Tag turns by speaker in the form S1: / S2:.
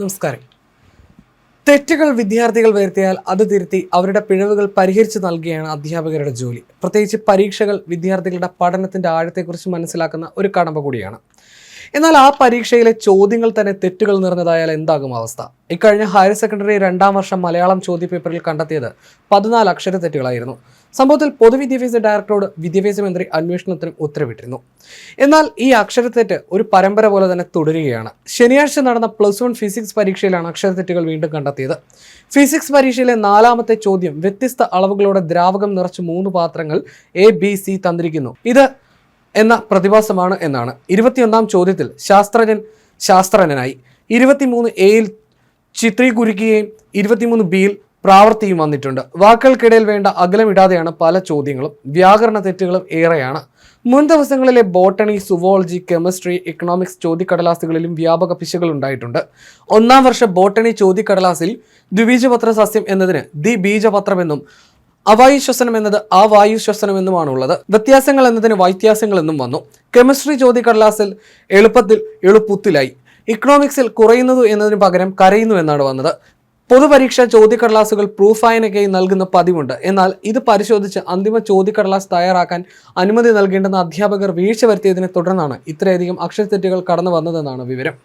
S1: നമസ്കാരം. തെറ്റുകൾ വിദ്യാർത്ഥികൾ വരുത്തിയാൽ അത് തിരുത്തി അവരുടെ പിഴവുകൾ പരിഹരിച്ചു നൽകുകയാണ് അധ്യാപകരുടെ ജോലി. പ്രത്യേകിച്ച് പരീക്ഷകൾ വിദ്യാർത്ഥികളുടെ പഠനത്തിന്റെ ആഴത്തെക്കുറിച്ച് മനസ്സിലാക്കുന്ന ഒരു കടമ്പ കൂടിയാണ്. എന്നാൽ ആ പരീക്ഷയിലെ ചോദ്യങ്ങൾ തന്നെ തെറ്റുകൾ നിറഞ്ഞതായാൽ എന്താകും അവസ്ഥ? ഇക്കഴിഞ്ഞ ഹയർ സെക്കൻഡറി രണ്ടാം വർഷം മലയാളം ചോദ്യപേപ്പറിൽ കണ്ടെത്തിയത് പതിനാല് അക്ഷര തെറ്റുകളായിരുന്നു. സംഭവത്തിൽ പൊതുവിദ്യാഭ്യാസ ഡയറക്ടറോട് വിദ്യാഭ്യാസ മന്ത്രി അന്വേഷണത്തിന് ഉത്തരവിട്ടിരുന്നു. എന്നാൽ ഈ അക്ഷരത്തെറ്റ് ഒരു പരമ്പര പോലെ തന്നെ തുടരുകയാണ്. ശനിയാഴ്ച നടന്ന പ്ലസ് വൺ ഫിസിക്സ് പരീക്ഷയിലാണ് അക്ഷരത്തെറ്റുകൾ വീണ്ടും കണ്ടെത്തിയത്. ഫിസിക്സ് പരീക്ഷയിലെ നാലാമത്തെ ചോദ്യം വ്യത്യസ്ത അളവുകളോടെ ദ്രാവകം നിറച്ച് മൂന്ന് പാത്രങ്ങൾ എ ബി സി തന്നിരിക്കുന്നു. ഇത് എന്ന പ്രതിഭാസമാണ് എന്നാണ്. ഇരുപത്തിയൊന്നാം ചോദ്യത്തിൽ ശാസ്ത്രജ്ഞൻ ശാസ്ത്രജ്ഞനായി ഇരുപത്തിമൂന്ന് എയിൽ ചിത്രീകുരുക്കുകയും ഇരുപത്തിമൂന്ന് ബിയിൽ പ്രാവർത്തിയും വന്നിട്ടുണ്ട്. വാക്കുകൾക്കിടയിൽ വേണ്ട അകലമിടാതെയാണ് പല ചോദ്യങ്ങളും വ്യാകരണ തെറ്റുകളും ഏറെയാണ്. മുൻ ദിവസങ്ങളിലെ ബോട്ടണി സുവോളജി കെമിസ്ട്രി ഇക്കണോമിക്സ് ചോദ്യക്കടലാസുകളിലും വ്യാപക പിശകൾ ഉണ്ടായിട്ടുണ്ട്. ഒന്നാം വർഷ ബോട്ടണി ചോദ്യക്കടലാസിൽ ദ്വിബീജപത്ര സസ്യം എന്നതിന് ദി ബീജപത്രമെന്നും അവായു ശ്വസനം എന്നത് ആ വായു ശ്വസനം എന്നുമാണ് ഉള്ളത് വ്യത്യാസങ്ങൾ എന്നതിന് വൈത്യാസങ്ങൾ എന്നും വന്നു. കെമിസ്ട്രി ചോദ്യക്കടലാസിൽ എളുപ്പത്തിൽ എളുപ്പത്തിലായി. ഇക്കണോമിക്സിൽ കുറയുന്നതു എന്നതിന് പകരം കരയുന്നു എന്നാണ് വന്നത്. പൊതുപരീക്ഷ ചോദ്യക്കടലാസുകൾ പ്രൂഫായനൊക്കെയായി നൽകുന്ന പതിവുണ്ട്. എന്നാൽ ഇത് പരിശോധിച്ച് അന്തിമ ചോദ്യക്കടലാസ് തയ്യാറാക്കാൻ അനുമതി നൽകേണ്ടെന്ന അധ്യാപകർ വീഴ്ച വരുത്തിയതിനെ തുടർന്നാണ് ഇത്രയധികം അക്ഷരത്തെറ്റുകൾ കടന്നു വന്നതെന്നാണ് വിവരം.